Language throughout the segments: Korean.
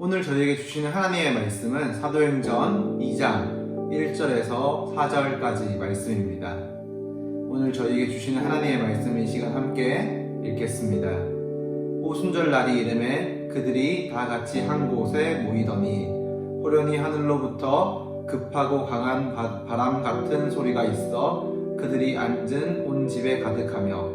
오늘 저희에게 주시는 하나님의 말씀은 사도행전 2장 1절에서 4절까지 말씀입니다. 오늘 저희에게 주시는 하나님의 말씀 이 시간 함께 읽겠습니다. 오순절 날이 이름에 그들이 다 같이 한 곳에 모이더니 호련히 하늘로부터 급하고 강한 바, 바람 같은 소리가 있어 그들이 앉은 온 집에 가득하며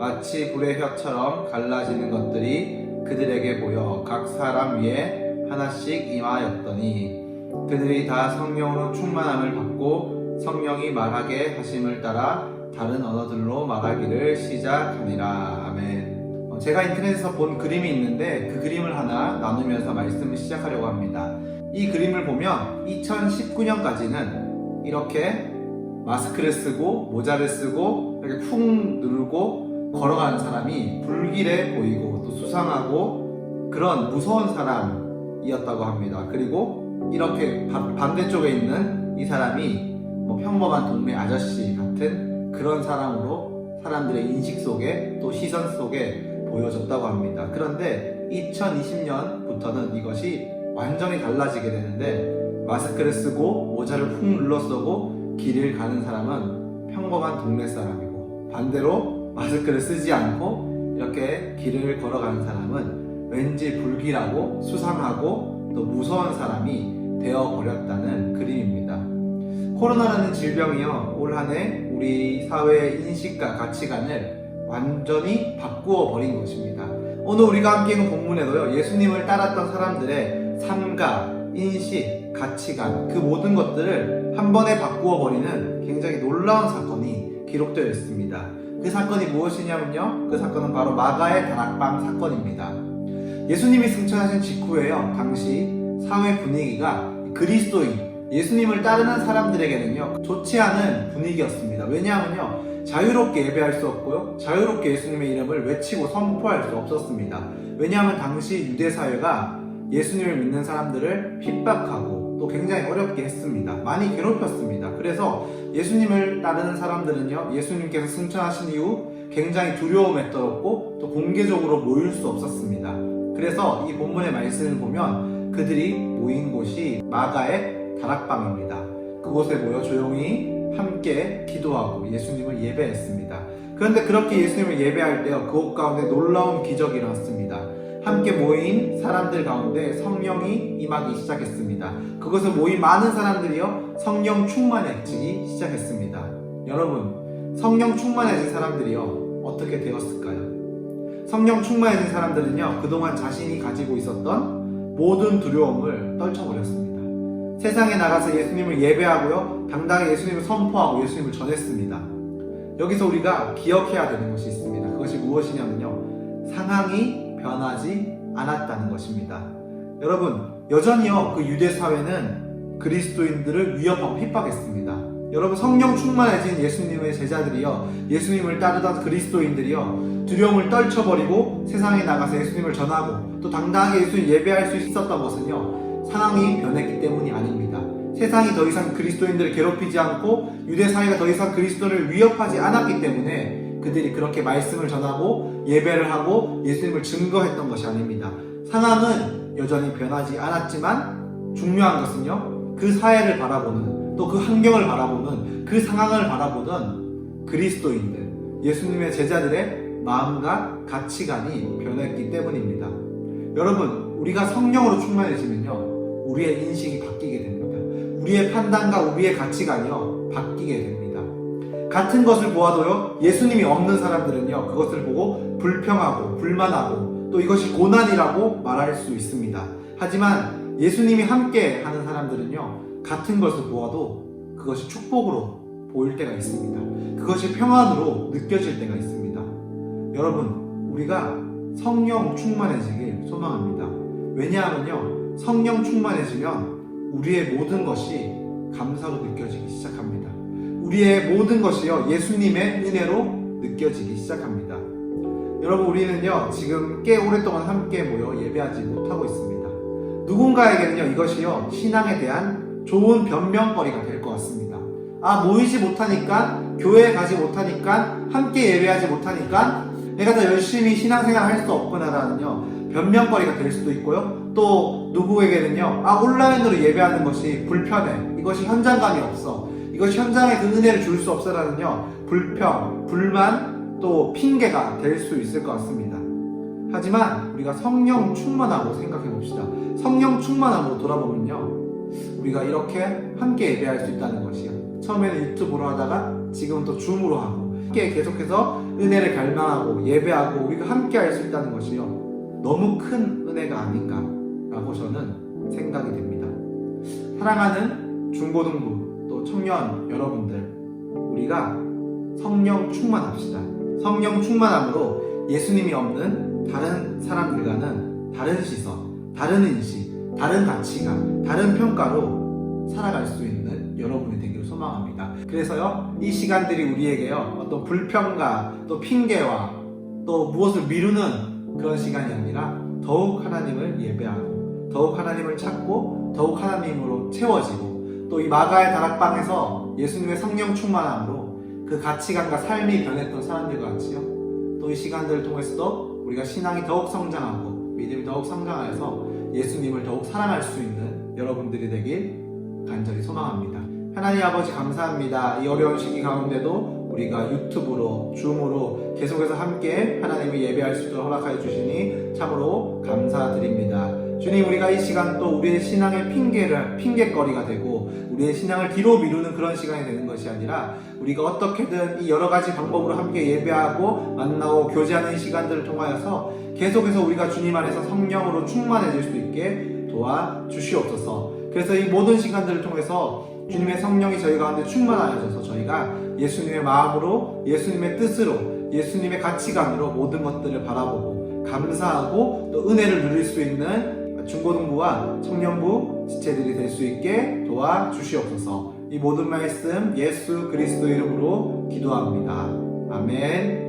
마치 불의 혀처럼 갈라지는 것들이 그들에게 보여 각 사람 위에 하나씩 임하였더니 그들이 다 성령으로 충만함을 받고 성령이 말하게 하심을 따라 다른 언어들로 말하기를 시작하니라 아멘. 어, 제가 인터넷에서 본 그림이 있는데 그 그림을 하나 나누면서 말씀을 시작하려고 합니다. 이 그림을 보면 2019년까지는 이렇게 마스크를 쓰고 모자를 쓰고 이렇게 푹 누르고 걸어가는 사람이 불길해 보이고 또 수상하고 그런 무서운 사람 이었다고 합니다. 그리고 이렇게 바- 반대쪽에 있는 이 사람이 뭐 평범한 동네 아저씨 같은 그런 사람으로 사람들의 인식 속에 또 시선 속에 보여졌다고 합니다. 그런데 2020년부터는 이것이 완전히 달라지게 되는데 마스크를 쓰고 모자를 푹 눌러 쓰고 길을 가는 사람은 평범한 동네 사람이고 반대로 마스크를 쓰지 않고 이렇게 길을 걸어가는 사람은 왠지 불길하고 수상하고 또 무서운 사람이 되어 버렸다는 그림입니다. 코로나라는 질병이요 올 한 해 우리 사회의 인식과 가치관을 완전히 바꾸어 버린 것입니다. 오늘 우리가 함께 읽은 본문에도요 예수님을 따랐던 사람들의 삶과 인식, 가치관 그 모든 것들을 한 번에 바꾸어 버리는 굉장히 놀라운 사건이 기록되어 있습니다. 그 사건이 무엇이냐면요 그 사건은 바로 마가의 다락방 사건입니다. 예수님이 승천하신 직후에요 당시 사회 분위기가 그리스도인 예수님을 따르는 사람들에게는요 좋지 않은 분위기였습니다. 왜냐하면요 자유롭게 예배할 수 없고요 자유롭게 예수님의 이름을 외치고 선포할 수 없었습니다. 왜냐하면 당시 유대 사회가 예수님을 믿는 사람들을 핍박하고 또 굉장히 어렵게 했습니다. 많이 괴롭혔습니다. 그래서 예수님을 따르는 사람들은요 예수님께서 승천하신 이후 굉장히 두려움에 떨었고 또 공개적으로 모일 수 없었습니다. 그래서 이 본문의 말씀을 보면 그들이 모인 곳이 마가의 다락방입니다. 그곳에 모여 조용히 함께 기도하고 예수님을 예배했습니다. 그런데 그렇게 예수님을 예배할 때요, 그곳 가운데 놀라운 기적이 일어났습니다. 함께 모인 사람들 가운데 성령이 임하기 시작했습니다. 그것을 모인 많은 사람들이요, 성령 충만해지기 시작했습니다. 여러분, 성령 충만해진 사람들이요, 어떻게 되었을까요? 성령 충만해진 사람들은요, 그동안 자신이 가지고 있었던 모든 두려움을 떨쳐버렸습니다. 세상에 나가서 예수님을 예배하고요, 당당히 예수님을 선포하고 예수님을 전했습니다. 여기서 우리가 기억해야 되는 것이 있습니다. 그것이 무엇이냐면요, 상황이 변하지 않았다는 것입니다. 여러분, 여전히요, 그 유대 사회는 그리스도인들을 위협하고 핍박했습니다. 여러분, 성령 충만해진 예수님의 제자들이요, 예수님을 따르던 그리스도인들이요, 두려움을 떨쳐버리고 세상에 나가서 예수님을 전하고 또 당당하게 예수님 예배할 수 있었던 것은요, 상황이 변했기 때문이 아닙니다. 세상이 더 이상 그리스도인들을 괴롭히지 않고 유대 사회가 더 이상 그리스도를 위협하지 않았기 때문에 그들이 그렇게 말씀을 전하고 예배를 하고 예수님을 증거했던 것이 아닙니다. 상황은 여전히 변하지 않았지만 중요한 것은요, 그 사회를 바라보는 또 그 환경을 바라보는 그 상황을 바라보던 그리스도인들, 예수님의 제자들의 마음과 가치관이 변했기 때문입니다. 여러분, 우리가 성령으로 충만해지면요, 우리의 인식이 바뀌게 됩니다. 우리의 판단과 우리의 가치관이요, 바뀌게 됩니다. 같은 것을 보아도요, 예수님이 없는 사람들은요, 그것을 보고 불평하고, 불만하고, 또 이것이 고난이라고 말할 수 있습니다. 하지만 예수님이 함께 하는 사람들은요, 같은 것을 보아도 그것이 축복으로 보일 때가 있습니다. 그것이 평안으로 느껴질 때가 있습니다. 여러분, 우리가 성령 충만해지길 소망합니다. 왜냐하면요, 성령 충만해지면 우리의 모든 것이 감사로 느껴지기 시작합니다. 우리의 모든 것이요, 예수님의 은혜로 느껴지기 시작합니다. 여러분, 우리는요, 지금 꽤 오랫동안 함께 모여 예배하지 못하고 있습니다. 누군가에게는요, 이것이요, 신앙에 대한 좋은 변명거리가 될 것 같습니다. 아, 모이지 못하니까, 교회에 가지 못하니까, 함께 예배하지 못하니까, 내가 더 열심히 신앙생활 할 수 없구나라는요, 변명거리가 될 수도 있고요. 또또 누구에게는요, 아, 온라인으로 예배하는 것이 불편해. 이것이 현장감이 없어. 이것이 현장에 그 은혜를 줄 수 없어라는요, 불평, 불만, 또 핑계가 될 수 있을 것 같습니다. 하지만 우리가 성령 충만하고 생각해 봅시다. 성령 충만함으로 돌아보면요, 우리가 이렇게 함께 예배할 수 있다는 것이요. 처음에는 유튜브로 하다가 지금은 또 줌으로 하고 함께 계속해서 은혜를 갈망하고 예배하고 우리가 함께 할 수 있다는 것이요. 너무 큰 은혜가 아닌가라고 저는 생각이 됩니다. 사랑하는 중고등부 또 청년 여러분들 우리가 성령 충만합시다. 성령 충만함으로 예수님이 없는 다른 사람들과는 다른 시선, 다른 인식, 다른 가치관, 다른 평가로 살아갈 수 있는 여러분이 되기를 소망합니다. 그래서요, 이 시간들이 우리에게요, 어떤 불평과 또 핑계와 또 무엇을 미루는 그런 시간이 아니라 더욱 하나님을 예배하고 더욱 하나님을 찾고 더욱 하나님으로 채워지고 또 이 마가의 다락방에서 예수님의 성령 충만함으로 그 가치관과 삶이 변했던 사람들과 같이요. 또 이 시간들을 통해서도 우리가 신앙이 더욱 성장하고 믿음이 더욱 성장하여서 예수님을 더욱 사랑할 수 있는 여러분들이 되길 간절히 소망합니다. 하나님 아버지 감사합니다. 이 어려운 시기 가운데도 우리가 유튜브로, 줌으로 계속해서 함께 하나님을 예배할 수 있도록 허락하여 주시니 참으로 감사드립니다. 주님, 우리가 이 시간 또 우리의 신앙의 핑계를, 핑계거리가 되고 우리의 신앙을 뒤로 미루는 그런 시간이 되는 것이 아니라 우리가 어떻게든 이 여러 가지 방법으로 함께 예배하고 만나고 교제하는 이 시간들을 통하여서 계속해서 우리가 주님 안에서 성령으로 충만해질 수 있게 도와 주시옵소서. 그래서 이 모든 시간들을 통해서 주님의 성령이 저희 가운데 충만하여져서 저희가 예수님의 마음으로 예수님의 뜻으로 예수님의 가치관으로 모든 것들을 바라보고 감사하고 또 은혜를 누릴 수 있는 중고등부와 청년부 지체들이 될 수 있게 도와 주시옵소서. 이 모든 말씀 예수 그리스도 이름으로 기도합니다. 아멘.